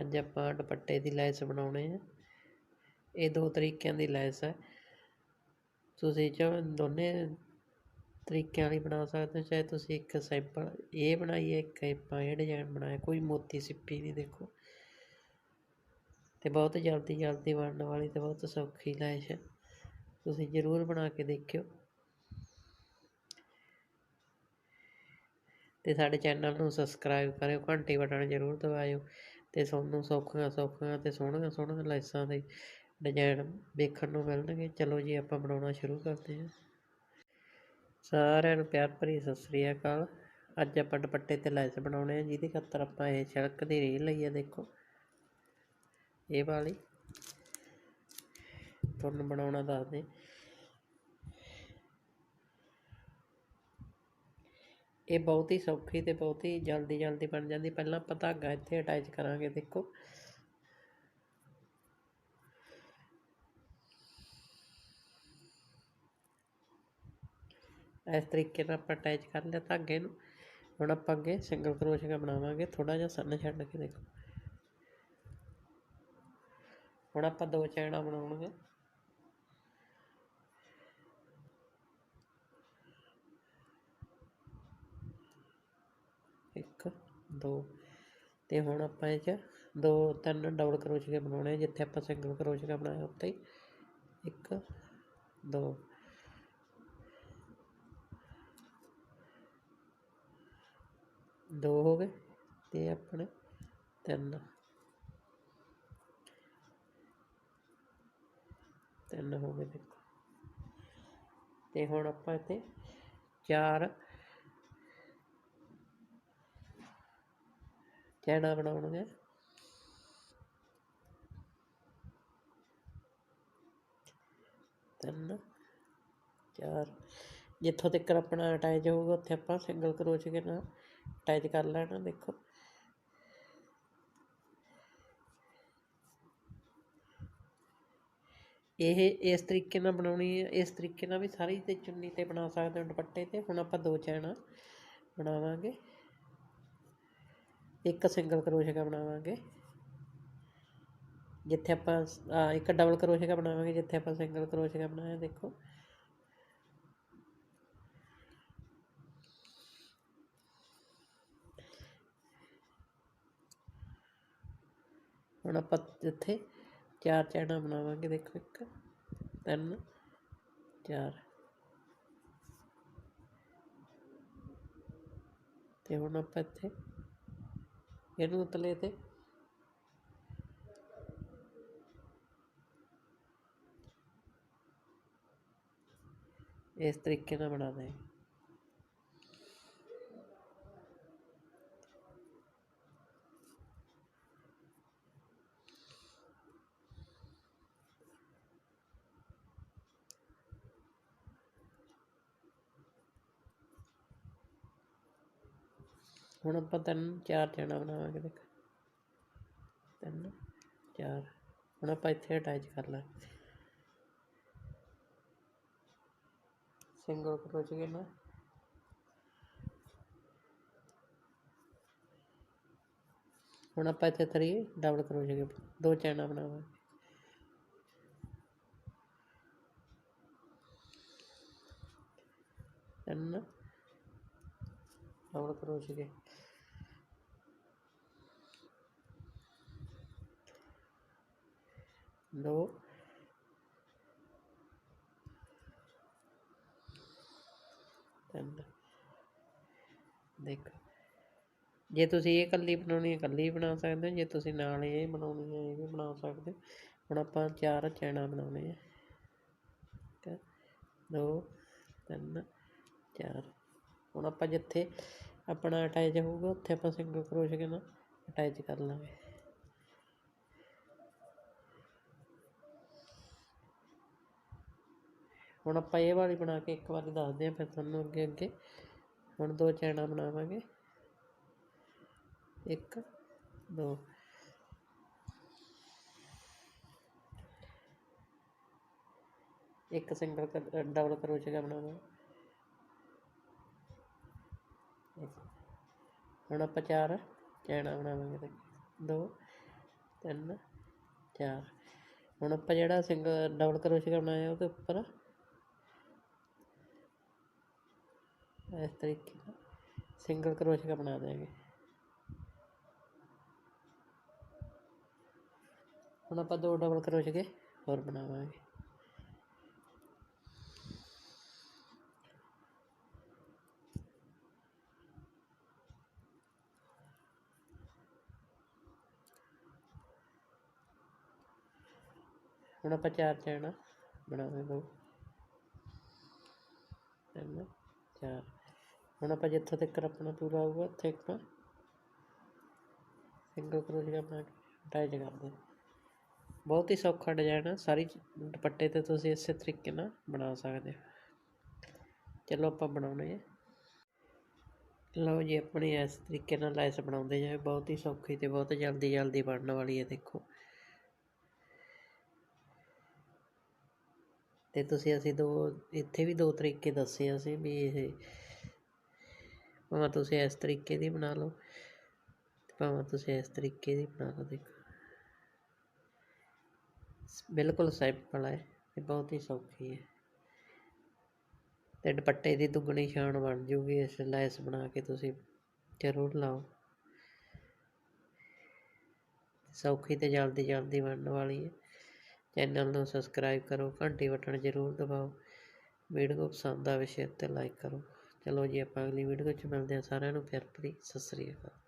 ਅੱਜ ਆਪਾਂ ਦੁਪੱਟੇ ਦੀ ਲੈਸ ਬਣਾਉਣੇ ਆ। ਇਹ ਦੋ ਤਰੀਕਿਆਂ ਦੀ ਲੈਸ ਹੈ। ਤੁਸੀਂ ਚਾਹੋ ਦੋਨੇ ਤਰੀਕਿਆਂ ਲਈ ਬਣਾ ਸਕਦੇ ਹੋ। ਚਾਹੇ ਤੁਸੀਂ ਇੱਕ ਸਿੰਪਲ ਇਹ ਬਣਾਈਏ, ਇੱਕ ਆਪਾਂ ਇਹ ਡਿਜ਼ਾਈਨ ਬਣਾਇਆ। ਕੋਈ ਮੋਤੀ ਸਿੱਪੀ ਨਹੀਂ ਦੇਖੋ। ਤੇ ਬਹੁਤ ਜਲਦੀ ਜਲਦੀ ਬਣਨ ਵਾਲੀ ਤੇ ਬਹੁਤ ਸੌਖੀ ਲੈਸ ਹੈ। ਤੁਸੀਂ ਜ਼ਰੂਰ ਬਣਾ ਕੇ ਦੇਖਿਓ। ਤੇ ਸਾਡੇ ਚੈਨਲ ਨੂੰ ਸਬਸਕ੍ਰਾਈਬ ਕਰਿਓ। ਘੰਟੀ ਬਟਨ ਜ਼ਰੂਰ ਦਬਾਇਓ। ਤੇ ਤੁਹਾਨੂੰ ਸੌਖੀਆਂ ਸੌਖੀਆਂ ਤੇ ਸੋਹਣੀਆਂ ਸੋਹਣੀਆਂ ਲੈਸਾਂ ਦੇ ਡਿਜ਼ਾਈਨ ਵੇਖਣ ਨੂੰ ਮਿਲਣਗੇ। ਚਲੋ ਜੀ, ਆਪਾਂ ਬਣਾਉਣਾ ਸ਼ੁਰੂ ਕਰਦੇ ਹਾਂ। ਸਾਰਿਆਂ ਨੂੰ ਪਿਆਰ ਭਰੀ ਸਤਿ ਸ੍ਰੀ ਅਕਾਲ। ਅੱਜ ਆਪਾਂ ਦੁਪੱਟੇ ਤੇ ਲੈਸ ਬਣਾਉਣੇ ਆ ਜਿਹਦੇ ਖਾਤਰ ਆਪਾਂ ਇਹ ਛਿਲਕ ਦੀ ਰੀਲ ਲਈ ਆ, ਦੇਖੋ। ਇਹ ਵਾਲੀ। ਤੁਹਾਨੂੰ ਬਣਾਉਣਾ ਦੱਸਦੇ ਇਹ ਬਹੁਤ ਹੀ ਸੌਖੀ ਅਤੇ ਬਹੁਤ ਹੀ ਜਲਦੀ ਜਲਦੀ ਬਣ ਜਾਂਦੀ। ਪਹਿਲਾਂ ਆਪਾਂ ਧਾਗਾ ਇੱਥੇ ਅਟੈਚ ਕਰਾਂਗੇ, ਦੇਖੋ। ਇਸ ਤਰੀਕੇ ਨਾਲ ਆਪਾਂ ਅਟੈਚ ਕਰ ਲਿਆ ਧਾਗੇ ਨੂੰ। ਹੁਣ ਆਪਾਂ ਅੱਗੇ ਸਿੰਗਲ ਕਰੋਸ਼ੀਆ ਬਣਾਵਾਂਗੇ ਥੋੜਾ ਜਿਹਾ ਸਨ ਛੱਡ ਕੇ ਦੇਖੋ। ਹੁਣ ਆਪਾਂ ਦੋ ਚੈਨਾ ਬਣਾਉਣਗੇ ਇੱਕ, ਦੋ। ਅਤੇ ਹੁਣ ਆਪਾਂ ਇਹ 'ਚ ਦੋ, ਤਿੰਨ ਡਬਲ ਕਰੋਸ਼ੀਆ ਬਣਾਉਣੇ ਜਿੱਥੇ ਆਪਾਂ ਸਿੰਗਲ ਕਰੋਸ਼ੀਆ ਬਣਾਇਆ ਉੱਥੇ ਹੀ। ਇੱਕ, ਦੋ। ਦੋ ਹੋ ਗਏ ਤੇ ਆਪਣੇ ਤਿੰਨ। ਤਿੰਨ ਹੋ ਗਏ ਦੇਖੋ। ਤੇ ਹੁਣ ਆਪਾਂ ਇੱਥੇ ਚਾਰ ਚੈਨਾ ਬਣਾਉਣਗੇ? ਤਿੰਨ, ਚਾਰ। ਜਿੱਥੋਂ ਤੱਕ ਆਪਣਾ ਅਟੈਚ ਹੋਊਗਾ, ਉੱਥੇ ਆਪਾਂ ਸਿੰਗਲ ਕਰੋਚ ਕੇ ਨਾ। ਅਟੈਚ ਕਰ ਲੈਣਾ, ਦੇਖੋ। ਇਹ ਇਸ ਤਰੀਕੇ ਨਾਲ ਬਣਾਉਣੀ ਹੈ। ਇਸ ਤਰੀਕੇ ਨਾਲ ਵੀ ਸਾਰੀ ਤੇ ਚੁੰਨੀ ਤੇ ਬਣਾ ਸਕਦੇ ਹੋ, ਦੁਪੱਟੇ ਤੇ। ਹੁਣ ਆਪਾਂ ਦੋ ਚੈਨਾ ਬਣਾਵਾਂਗੇ। ਇੱਕ ਸਿੰਗਲ ਕਰੋਸ਼ੀਆ ਬਣਾਵਾਂਗੇ। ਜਿੱਥੇ ਆਪਾਂ ਇੱਕ ਡਬਲ ਕਰੋਸ਼ੀਆ ਬਣਾਵਾਂਗੇ, ਜਿੱਥੇ ਆਪਾਂ ਸਿੰਗਲ ਕਰੋਸ਼ੀਆ ਬਣਾਇਆ, ਦੇਖੋ। ਹੁਣ ਆਪਾਂ ਇੱਥੇ ਚਾਰ ਚੈਨਾ ਬਣਾਵਾਂਗੇ, ਦੇਖੋ ਇੱਕ, ਤਿੰਨ, ਚਾਰ। ਤੇ ਹੁਣ ਆਪਾਂ ਇੱਥੇ ਇਹਨੂੰ ਉਤਲੇ ਤੇ। ਇਸ ਤਰੀਕੇ ਨਾਲ ਬਣਾ ਦੇ ਹੁਣ ਆਪਾਂ ਤਿੰਨ, ਚਾਰ ਚੈਨਾ ਬਣਾਵਾਂਗੇ ਦੇਖ। ਤਿੰਨ, ਚਾਰ। ਹੁਣ ਆਪਾਂ ਇੱਥੇ ਅਟੈਚ ਕਰ ਲਾਂਗੇ ਸਿੰਗਲ ਕਰੋਸ਼ੀਏ ਨਾਲ ਹੁਣ ਆਪਾਂ ਇੱਥੇ ਤਰੀ ਡਬਲ ਕਰੋਸ਼ੀਏ ਦੋ ਚੈਨਾ ਬਣਾਵਾਂਗੇ। ਤਿੰਨ। ਡਬਲ ਕਰੋਸ਼ੀਏ ਦੋ ਤਿੰਨ ਦੇਖੋ। ਜੇ ਤੁਸੀਂ ਇਹ ਇਕੱਲੀ ਬਣਾਉਣੀ ਹੈ, ਇਕੱਲੀ ਬਣਾ ਸਕਦੇ ਹੋ। ਜੇ ਤੁਸੀਂ ਨਾਲ ਇਹ ਬਣਾਉਣੀ ਹੈ, ਇਹ ਵੀ ਬਣਾ ਸਕਦੇ ਹੋ। ਹੁਣ ਆਪਾਂ ਚਾਰ ਚੈਨਾ ਬਣਾਉਣੇ ਆ। ਇੱਕ ਦੋ ਤਿੰਨ, ਚਾਰ। ਹੁਣ ਆਪਾਂ ਜਿੱਥੇ ਆਪਣਾ ਅਟੈਚ ਹੋਊਗਾ, ਉੱਥੇ ਆਪਾਂ ਸਿੰਗਲ ਕਰੋਸ਼ੀਏ ਨਾਲ ਅਟੈਚ ਕਰ ਲਾਂਗੇ। ਹੁਣ ਆਪਾਂ ਇਹ ਵਾਲੀ ਬਣਾ ਕੇ ਇੱਕ ਵਾਰੀ ਦੱਸਦੇ ਹਾਂ ਫਿਰ ਤੁਹਾਨੂੰ ਅੱਗੇ ਅੱਗੇ। ਹੁਣ ਦੋ ਚੈਨਾਂ ਬਣਾਵਾਂਗੇ। ਇੱਕ, ਦੋ। ਇੱਕ ਸਿੰਗਲ ਡਬਲ ਕਰੋਸ਼ੀਆ ਬਣਾਵਾਂਗੇ ਹੁਣ ਆਪਾਂ ਚਾਰ ਚੈਨਾਂ ਬਣਾਵਾਂਗੇ ਦੋ, ਤਿੰਨ, ਚਾਰ। ਹੁਣ ਆਪਾਂ ਜਿਹੜਾ ਸਿੰਗਲ, ਡਬਲ ਕਰੋਸ਼ੀਆ ਬਣਾਇਆ ਉਹਦੇ ਉੱਪਰ ਇਸ ਤਰੀਕੇ ਨਾਲ ਸਿੰਗਲ ਕਰੋਸ਼ੀਆ ਬਣਾ ਦੇਵਾਂਗੇ ਹੁਣ ਆਪਾਂ ਦੋ ਡਬਲ ਕਰੋਸ਼ ਕੇ ਹੋਰ ਬਣਾਵਾਂਗੇ। ਹੁਣ ਆਪਾਂ ਚਾਰ ਚੈਨਾ ਬਣਾਵਾਂਗੇ। ਤਿੰਨ, ਚਾਰ। ਹੁਣ ਆਪਾਂ ਜਿੱਥੋਂ ਤੱਕ ਆਪਣਾ ਪੂਰਾ ਹੋਊਗਾ, ਉੱਥੇ ਆਪਾਂ ਸਿੰਗਲ ਕਰੋਸ਼ੀਆ ਬਣਾ ਕੇ ਅਟੈਚ ਕਰ ਬਹੁਤ ਹੀ ਸੌਖਾ ਡਿਜ਼ਾਈਨ ਆ, ਸਾਰੀ ਦੁਪੱਟੇ ਤੇ ਤੁਸੀਂ ਇਸੇ ਤਰੀਕੇ ਨਾਲ ਬਣਾ ਸਕਦੇ ਹੋ। ਚਲੋ ਆਪਾਂ ਬਣਾਉਣੇ ਆ। ਲਓ ਜੀ, ਆਪਣੀ ਇਸ ਤਰੀਕੇ ਨਾਲ ਲੈਸ ਬਣਾਉਂਦੇ ਜਾਏ ਬਹੁਤ ਹੀ ਸੌਖੀ ਤੇ ਬਹੁਤ ਜਲਦੀ ਜਲਦੀ ਬਣਨ ਵਾਲੀ ਹੈ, ਦੇਖੋ। ਤੇ ਤੁਸੀਂ ਅਸੀਂ ਦੋ, ਇੱਥੇ ਵੀ ਦੋ ਤਰੀਕੇ ਦੱਸੇ ਅਸੀਂ ਵੀ ਇਹ ਭਾਵੇਂ ਤੁਸੀਂ ਇਸ ਤਰੀਕੇ ਦੀ ਬਣਾ ਲਓ, ਭਾਵੇਂ ਤੁਸੀਂ ਇਸ ਤਰੀਕੇ ਦੀ ਬਣਾ ਲਓ, ਦੇਖੋ। ਬਿਲਕੁਲ ਸਿੰਪਲ ਹੈ ਤੇ ਬਹੁਤ ਹੀ ਸੌਖੀ ਹੈ ਤੇ ਦੁਪੱਟੇ ਦੀ ਦੁੱਗਣੀ ਸ਼ਾਨ ਬਣ ਜੂਗੀ, ਇਸ ਲੈਸ ਬਣਾ ਕੇ ਤੁਸੀਂ ਜ਼ਰੂਰ ਲਾਓ। ਸੌਖੀ ਤੇ ਜਲਦੀ ਜਲਦੀ ਬਣਨ ਵਾਲੀ ਹੈ ਚੈਨਲ ਨੂੰ ਸਬਸਕ੍ਰਾਈਬ ਕਰੋ, ਘੰਟੀ ਬਟਨ ਜ਼ਰੂਰ ਦਬਾਓ। ਵੀਡੀਓ ਪਸੰਦ ਆਵੇ, ਸ਼ੇਅਰ ਤੇ ਲਾਈਕ ਕਰੋ। ਚਲੋ ਜੀ, ਆਪਾਂ ਅਗਲੀ ਵੀਡੀਓ 'ਚ ਮਿਲਦੇ ਹਾਂ ਸਾਰਿਆਂ ਨੂੰ। ਪਿਆਰ ਭਰੀ ਸਤਿ ਸ੍ਰੀ ਅਕਾਲ।